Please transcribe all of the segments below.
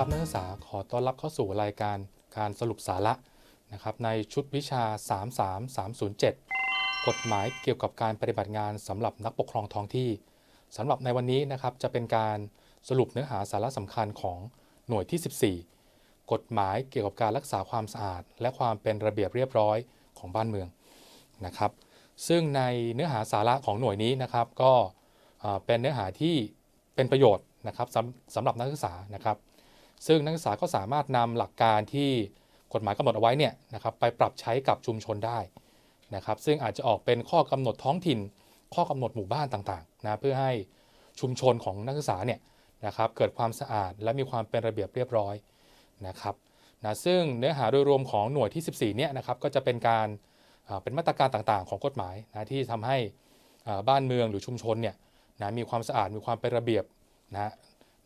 ครับนักศึกษาขอต้อนรับเข้าสู่รายการการสรุปสาระนะครับในชุดวิชา 33307 กฎหมายเกี่ยวกับการปฏิบัติงานสำหรับนักปกครองท้องที่สำหรับในวันนี้นะครับจะเป็นการสรุปเนื้อหาสาระสำคัญของหน่วยที่ 14 กฎหมายเกี่ยวกับการรักษาความสะอาด และความเป็นระเบียบเรียบร้อยของบ้านเมืองนะครับ ซึ่งในเนื้อหาสาระของหน่วยนี้นะครับ ก็เอ่อเป็นเนื้อหาที่เป็นประโยชน์นะครับสำสำหรับนักศึกษานะครับ ซึ่งนักศึกษาก็สามารถนำหลักการที่กฎหมายกำหนดเอาไว้เนี่ยนะครับไปปรับใช้กับชุมชนได้นะครับซึ่งอาจจะออกเป็นข้อกำหนดท้องถิ่น ข้อกำหนดหมู่บ้านต่างๆนะเพื่อให้ชุมชนของนักศึกษาเนี่ยนะครับเกิดความสะอาดและมีความเป็นระเบียบเรียบร้อยนะครับนะซึ่งเนื้อหาโดยรวมของหน่วยที่ 14เนี่ยนะครับก็จะเป็นการเป็นมาตรการต่างๆ ของกฎหมายนะที่ทำให้บ้านเมืองหรือชุมชนเนี่ยนะมีความสะอาดมีความเป็นระเบียบนะ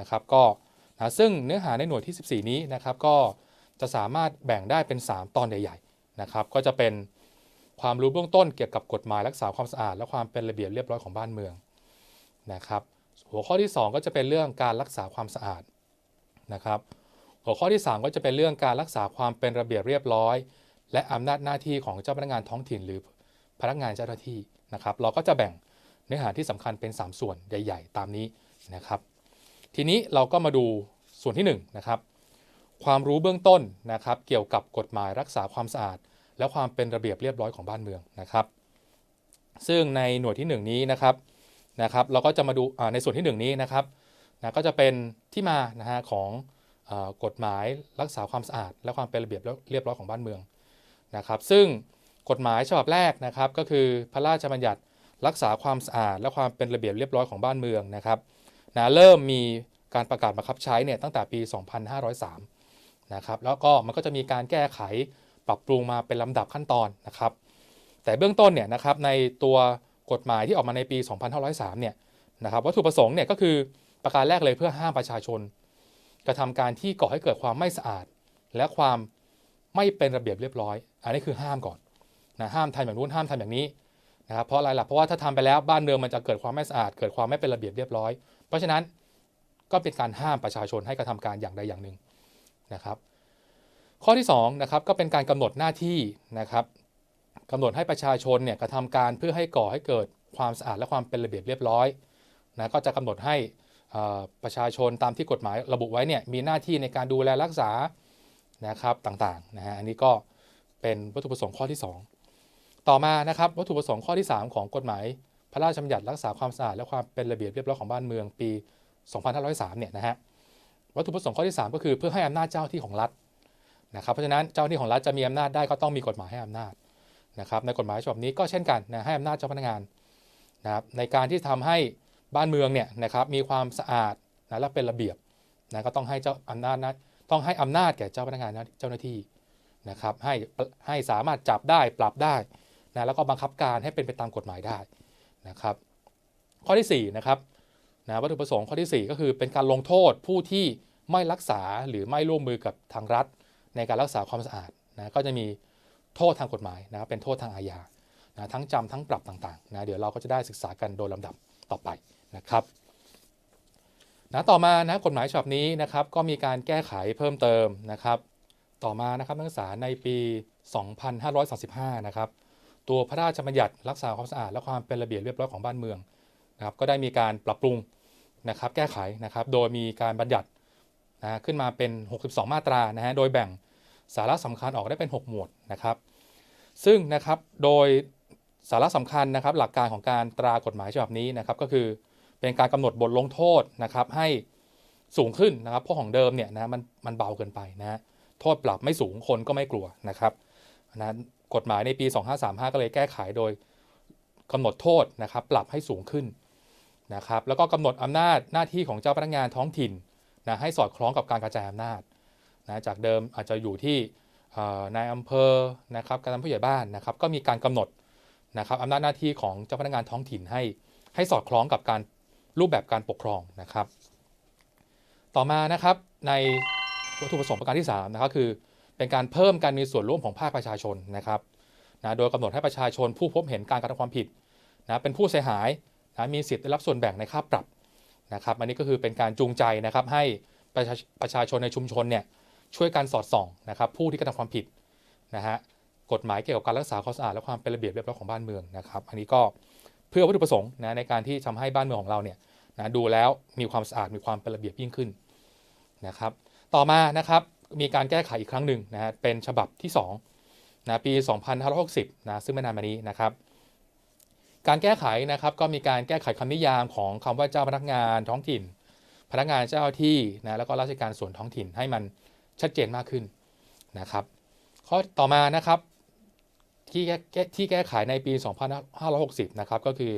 นะครับก็ นะซึ่งเนื้อหาในหน่วยที่ 14 นี้นะครับก็จะสามารถแบ่งได้เป็น 3 ตอนใหญ่ๆนะครับก็จะเป็นความรู้เบื้องต้นเกี่ยวกับกฎหมายรักษาความสะอาด และความเป็นระเบียบเรียบร้อยของบ้านเมืองนะครับหัวข้อที่ 2 ก็จะเป็นเรื่องการรักษาความสะอาดนะครับหัวข้อที่ 3 ก็จะเป็นเรื่องการรักษาความเป็นระเบียบเรียบร้อย และอำนาจหน้าที่ของเจ้าพนักงานท้องถิ่นหรือพนักงานเจ้าหน้าที่นะครับ เราก็จะแบ่งเนื้อหาที่สำคัญเป็น 3 ส่วนใหญ่ ๆ ตามนี้นะครับ ทีนี้เราก็มาดูส่วนที่1นนะครับความรู้เบื้องต้นนะครับ เกี่ยวกับกฎหมายรักษาความสะอาด และความเป็นระเบียบเรียบร้อยของบ้านเมืองนะครับ ซึ่งในหน่วยที่ 1 นี้นะครับนะครับ เราก็จะมาดูในส่วนที่ 1 นี้นะครับนะก็จะเป็นที่มานะฮะของกฎหมายรักษาความสะอาด และความเป็นระเบียบเรียบร้อยของบ้านเมืองนะครับ ซึ่งกฎหมายฉบับแรกนะครับ ก็คือพระราชบัญญัติรักษาความสะอาด และความเป็นระเบียบเรียบร้อยของบ้านเมืองนะครับนะเริ่มมี การประกาศบังคับใช้เนี่ยตั้งแต่ปี 2503 นะครับแล้วก็มันก็จะมีการแก้ไขปรับปรุงมาเป็นลำดับขั้นตอนนะครับ แต่เบื้องต้นเนี่ยนะครับในตัวกฎหมายที่ออกมาในปี 2503 เนี่ยนะครับวัตถุประสงค์เนี่ยก็คือประการแรกเลยเพื่อห้ามประชาชน กระทำการที่ก่อให้เกิดความไม่สะอาด และความไม่เป็นระเบียบเรียบร้อย อันนี้คือห้ามก่อนนะห้ามทำอย่างนู้นห้ามทำอย่างนี้นะครับเพราะอะไรล่ะเพราะว่าถ้าทำไปแล้วบ้านเมืองมันจะเกิดความไม่สะอาด เกิดความไม่เป็นระเบียบเรียบร้อย เพราะฉะนั้น ก็เป็นการห้ามประชาชนให้กระทำการอย่างใดอย่างหนึ่งนะครับ ข้อที่2นะครับก็เป็นการกำหนดหน้าที่นะครับกำหนดให้ประชาชนเนี่ยกระทำการเพื่อให้ก่อให้เกิดความสะอาดและความเป็นระเบียบเรียบร้อยนะก็จะกำหนดให้ประชาชนตามที่กฎหมายระบุไว้เนี่ยมีหน้าที่ในการดูแลรักษานะครับต่างๆนะฮะอันนี้ก็เป็นวัตถุประสงค์ข้อที่ 2 ต่อมานะครับวัตถุประสงค์ข้อที่ 3 ของกฎหมาย พระราชบัญญัติรักษาความสะอาดและความเป็นระเบียบเรียบร้อยของบ้านเมืองปี 2503เนี่ยนะฮะวัตถุประสงค์ข้อที่ 3 ก็คือเพื่อให้อำนาจเจ้าที่ของรัฐนะครับเพราะฉะนั้นเจ้าหน้าที่ของรัฐจะมีอำนาจได้ก็ต้องมีกฎหมายให้อำนาจนะครับในกฎหมายฉบับนี้ก็เช่นกันนะให้อำนาจเจ้าพนักงานนะครับในการที่ทำให้บ้านเมืองเนี่ยนะครับมีความสะอาดนะและเป็นระเบียบนะก็ต้องให้เจ้าอำนาจนะต้องให้อำนาจแก่เจ้าพนักงานเจ้าหน้าที่นะครับให้ให้สามารถจับได้ปรับได้นะแล้วก็บังคับการให้เป็นไปตามกฎหมายได้นะครับ ข้อที่4นะครับ นะวัตถุประสงค์ข้อทีสี่ 4 ก็คือเป็นการลงโทษผู้ที่ไม่รักษาหรือไม่ร่วมมือกับทางรัฐ ในการรักษาความสะอาดนะก็จะมีโทษทางกฎหมายนะเป็นโทษทางอาญานะทั้งจำทั้งปรับต่างๆนะเดี๋ยวเราก็จะได้ศึกษากันโดยลำดับต่อไปนะครับนะต่อมานะกฎหมายฉบับนี้นะครับก็มีการแก้ไขเพิ่มเติมนะครับต่อมานะครับนักศึกษาในปี 2535 นะครับตัวพระราชบัญญัติรักษาความสะอาดและความเป็นระเบียบเรียบร้อยของบ้านเมืองนะครับก็ได้มีการปรับปรุง นะครับแก้ไขนะครับโดยมีการบัญญัตินะขึ้นมาเป็น 62 มาตรานะฮะโดยแบ่งสาระสำคัญออกได้เป็น 6 หมวดนะครับ ซึ่งนะครับโดยสาระสำคัญนะครับหลักการของการตรากฎหมายฉบับนี้นะครับก็คือเป็นการกำหนดบทลงโทษนะครับให้สูงขึ้นนะครับเพราะของเดิมเนี่ยนะมันมันเบาเกินไปนะโทษปรับไม่สูงคนก็ไม่กลัวนะครับนะกฎหมายในปี 2535 ก็เลยแก้ไขโดยกำหนดโทษนะครับปรับให้สูงขึ้น นะครับแล้วก็กำหนดอำนาจหน้าที่ของเจ้าพนักงานท้องถิ่นนะให้สอดคล้องกับการกระจายอำนาจนะจากเดิมอาจจะอยู่ที่นายอำเภอนะครับการผู้ใหญ่บ้านนะครับก็มีการกำหนดนะครับอำนาจหน้าที่ของเจ้าพนักงานท้องถิ่นให้ ให้สอดคล้องกับการรูปแบบการปกครองนะครับ ต่อมานะครับในวัตถุประสงค์ประการที่3นะครับคือ เป็นการเพิ่มการมีส่วนร่วมของภาคประชาชนนะครับนะโดยกำหนดให้ประชาชนผู้พบเห็นการกระทำความผิดนะเป็นผู้เสียหาย นะมีสิทธิ์ได้รับส่วนแบ่งในค่าปรับนะครับ อันนี้ก็คือเป็นการจูงใจนะครับให้ประชาประชาชนในชุมชนเนี่ยช่วยกันสอดส่องนะครับผู้ที่กระทำความผิดนะฮะกฎหมายเกี่ยวกับการรักษาความสะอาดและความเป็นระเบียบเรียบร้อยของบ้านเมืองนะครับ อันนี้ก็เพื่อวัตถุประสงค์นะในการที่ทำให้บ้านเมืองของเราเนี่ยนะดูแล้วมีความสะอาดมีความเป็นระเบียบยิ่งขึ้นนะครับ ต่อมานะครับมีการแก้ไขอีกครั้งหนึ่งนะฮะเป็นฉบับที่2นะปี 2560นะซึ่งไม่นานมานี้นะครับ การแก้ไขนะครับก็มีการแก้ไขคำนิยามของคำว่าเจ้าพนักงานท้องถิ่น พนักงานเจ้าที่นะแล้วก็ราชการส่วนท้องถิ่นให้มันชัดเจนมากขึ้นนะครับ ข้อต่อมานะครับที่แก้ที่แก้ไขในปี 2560 นะครับก็คือ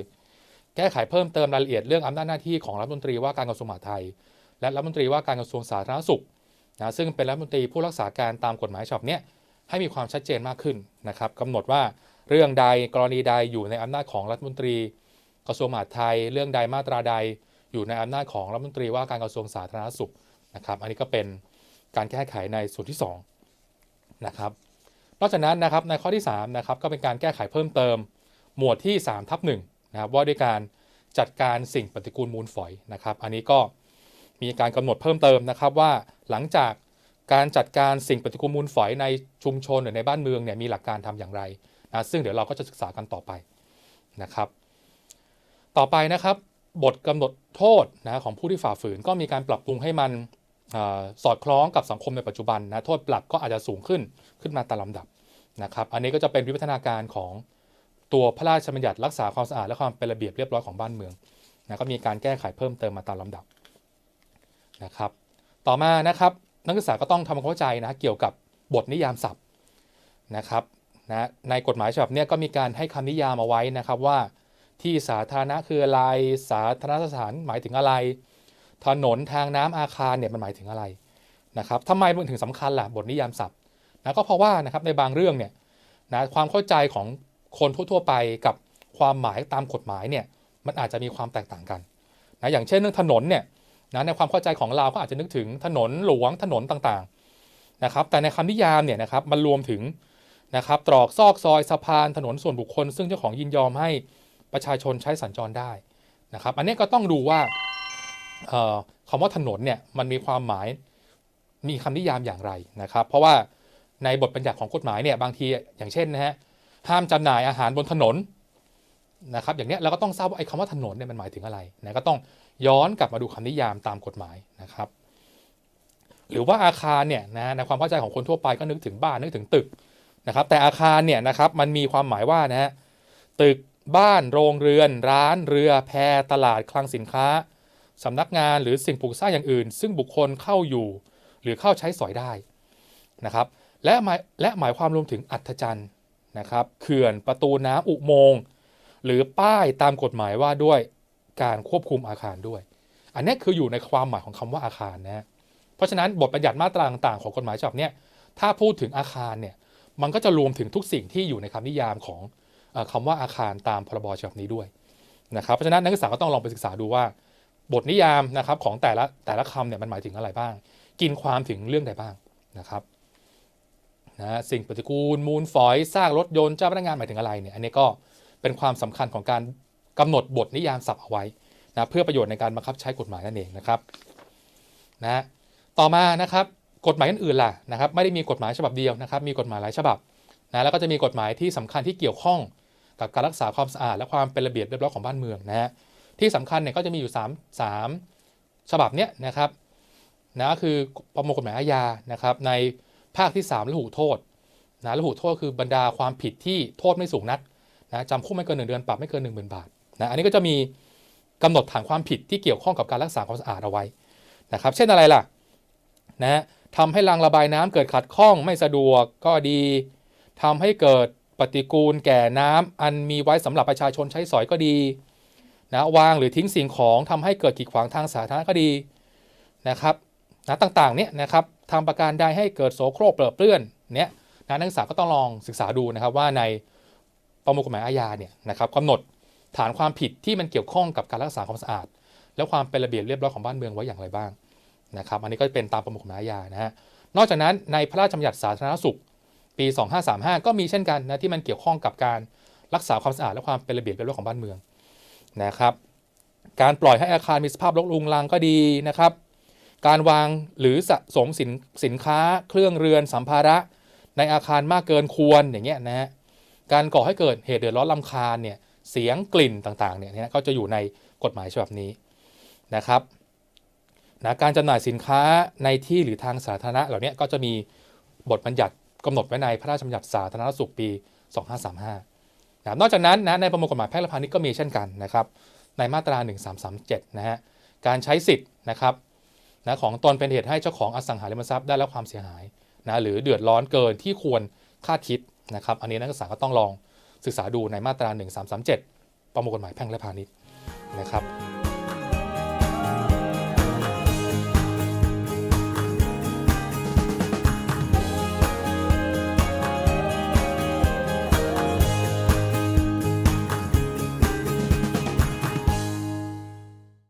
แก้ไขเพิ่มเติมรายละเอียดเรื่องอำนาจหน้าที่ของรัฐมนตรีว่าการกระทรวงมหาดไทย และรัฐมนตรีว่าการกระทรวงสาธารณสุขนะซึ่งเป็นรัฐมนตรีผู้รักษาการตามกฎหมายฉบับนี้ให้มีความชัดเจนมากขึ้นนะครับกำหนดว่า เรื่องใดกรณีใดอยู่ในอำนาจของรัฐมนตรีกระทรวงมหาดไทย เรื่องใดมาตราใด อยู่ในอำนาจของรัฐมนตรีว่าการกระทรวงสาธารณสุขนะครับ อันนี้ก็เป็นการแก้ไขในส่วนที่2นะครับนอกจากนั้นนะครับในข้อที่3นะครับก็เป็นการแก้ไขเพิ่มเติม หมวดที่3ทับ1นะครับว่าด้วยการจัดการสิ่งปฏิกูลมูลฝอยนะครับ อันนี้ก็มีการกำหนดเพิ่มเติมนะครับว่าหลังจากการจัดการสิ่งปฏิกูลมูลฝอยในชุมชนหรือในบ้านเมืองเนี่ยมีหลักการทำอย่างไร นะซึ่งเดี๋ยวเราก็จะศึกษากันต่อไปนะครับ ต่อไปนะครับ บทกำหนดโทษนะของผู้ที่ฝ่าฝืนก็มีการปรับปรุงให้มันอสอดคล้องกับสังคมในปัจจุบันนะโทษปรับก็อาจจะสูงขึ้นขึ้นมาตามลำดับนะครับ อันนี้ก็จะเป็นวิวัฒนาการของตัวพระราชบัญญัติรักษาความสะอาดและความเป็นระเบียบเรียบร้อยของบ้านเมืองนะก็มีการแก้ไขเพิ่มเติมมาตามลำดับนะครับ ต่อมานะครับนักศึกษาก็ต้องทำความเข้าใจนะเกี่ยวกับบทนิยามศัพท์นะครับ นะในกฎหมายฉบับนี้ก็มีการให้คำนิยามเอาไว้นะครับว่า ที่สาธารณะคืออะไร สาธารณสถานหมายถึงอะไร ถนนทางน้ำอาคารเนี่ยมันหมายถึงอะไรนะครับทำไมมันถึงสำคัญล่ะบทนิยามศัพท์นะก็เพราะว่านะครับในบางเรื่องเนี่ยนะความเข้าใจของคนทั่วๆไปกับความหมายตามกฎหมายเนี่ยมันอาจจะมีความแตกต่างกันนะอย่างเช่นเรื่องถนนเนี่ยนะในความเข้าใจของเราก็อาจจะนึกถึงถนนหลวงถนนต่างๆนะครับแต่ในคำนิยามเนี่ยนะครับมันรวมถึง นะครับตรอกซอกซอยสะพานถนนส่วนบุคคล ซึ่งเจ้าของยินยอมให้ประชาชนใช้สัญจรได้นะครับ อันนี้ก็ต้องดูว่าคำว่าถนนเนี่ยมันมีความหมายมีคำนิยามอย่างไรนะครับ เพราะว่าในบทบัญญัติของกฎหมายเนี่ยบางทีอย่างเช่นนะฮะห้ามจำหน่ายอาหารบนถนนนะครับ อย่างเนี้ยเราก็ต้องทราบว่าไอ้คำว่าถนนเนี่ยมันหมายถึงอะไรนะก็ต้องย้อนกลับมาดูคำนิยามตามกฎหมายนะครับ หรือว่าอาคารเนี่ยนะในความเข้าใจของคนทั่วไปก็นึกถึงบ้านนึกถึงตึก นะครับแต่อาคารเนี่ยนะครับมันมีความหมายว่านะฮะตึกบ้านโรงเรือน ร้านเรือแพตลาดคลังสินค้าสำนักงานหรือสิ่งปลูกสร้างอย่างอื่น ซึ่งบุคคลเข้าอยู่ หรือเข้าใช้สอยได้นะครับและหมายและหมายความรวมถึงอัธจันทร์นะครับเขื่อนประตูน้ำอุโมงค์หรือป้ายตามกฎหมายว่าด้วยการควบคุมอาคารด้วย อันนี้คืออยู่ในความหมายของคำว่าอาคารนะเพราะฉะนั้นบทบัญญัติมาตราต่างๆของกฎหมายฉบับนี้ถ้าพูดถึงอาคารเนี่ย มันก็จะรวมถึงทุกสิ่งที่อยู่ในคำนิยามของคำว่าอาคารตามพรบฉบับนี้ด้วยนะครับเพราะฉะนั้นนักศึกษาก็ต้องลองไปศึกษาดูว่า บทนิยามนะครับของแต่ละแต่ละคำเนี่ยมันหมายถึงอะไรบ้าง กินความถึงเรื่องใดบ้างนะครับนะสิ่งปฏิกูลมูลฝอยซากรถยนต์เจ้าพนักงานหมายถึงอะไรเนี่ยอันนี้ก็เป็นความสำคัญของการกำหนดบทนิยามศัพท์เอาไว้นะเพื่อประโยชน์ในการบังคับใช้กฎหมายนั่นเองนะครับนะต่อมานะครับ กฎหมายอื่นๆล่ะนะครับไม่ได้มีกฎหมายฉบับเดียวนะครับมีกฎหมายหลายฉบับนะแล้วก็จะมีกฎหมายที่สำคัญที่เกี่ยวข้องกับการรักษาความสะอาดและความเป็นระเบียบเรียบร้อยของบ้านเมืองนะฮะที่สำคัญเนี่ยก็จะมีอยู่ 3 3 ฉบับเนี้ยนะครับนะคือประมวลกฎหมายอาญานะครับในภาคที่3ระหูโทษนะระหูโทษคือบรรดาความผิดที่โทษไม่สูงนักนะจำคุกไม่เกิน 1 เดือนปรับไม่เกิน 1 0,000 บาทนะอันนี้ก็จะมีกำหนดฐานความผิดที่เกี่ยวข้องกับการรักษาความสะอาดเอาไว้นะครับเช่นอะไรล่ะนะฮะ ทำให้รางระบายน้ำเกิดขัดข้องไม่สะดวกก็ดีทำให้เกิดปฏิกูลแก่น้ำอันมีไว้สำหรับประชาชนใช้สอยก็ดีนะวางหรือทิ้งสิ่งของทำให้เกิดกีดขวางทางสาธารณะก็ดีนะครับนะต่างๆเนี่ยนะครับทำประการใดให้เกิดโสโครกเปลือเปื้อนเนี่ยนะนักศึกษาก็ต้องลองศึกษาดูนะครับว่าในประมวลกฎหมายอาญาเนี่ยนะครับกำหนดฐานความผิดที่มันเกี่ยวข้องกับการรักษาความสะอาด และความเป็นระเบียบเรียบร้อยของบ้านเมืองไว้อย่างไรบ้าง นะครับอันนี้ก็เป็นตามประมวลกฎหมายานะฮะนอกจากนั้นในพระราชบัญญัติสาธารณสุข ปี 2535 ก็มีเช่นกันนะที่มันเกี่ยวข้องกับการรักษาความสะอาดและความเป็นระเบียบเรียบร้อยของบ้านเมืองนะครับการปล่อยให้อาคารมีสภาพรกรุงรังก็ดีนะครับ การวางหรือสะสมสินสินค้า เครื่องเรือนสัมภาระ ในอาคารมากเกินควรอย่างเงี้ยนะฮะการก่อให้เกิดเหตุเดือดร้อนลำคาญเนี่ยเสียงกลิ่นต่างๆเนี่ยก็จะอยู่ในกฎหมายฉบับนี้นะครับ นะการจำหน่ายสินค้าในที่หรือทางสาธารณะเหล่านี้ก็จะมีบทบัญญัติกำหนดไว้ในพระราชบัญญัติสาธารณสุขปี 2535นะครับนอกจากนั้นนะในประมวลกฎหมายแพ่งและพาณิชย์ก็มีเช่นกันนะครับในมาตรา 1337 นะฮะการใช้สิทธิ์นะครับนะของตนเป็นเหตุให้เจ้าของอสังหาริมทรัพย์ได้รับความเสียหายนะหรือเดือดร้อนเกินที่ควรคาดคิดนะครับอันนี้นักศึกษาก็ต้องลองศึกษาดูในมาตรา 1337 ประมวลกฎหมายแพ่งและพาณิชย์นะครับ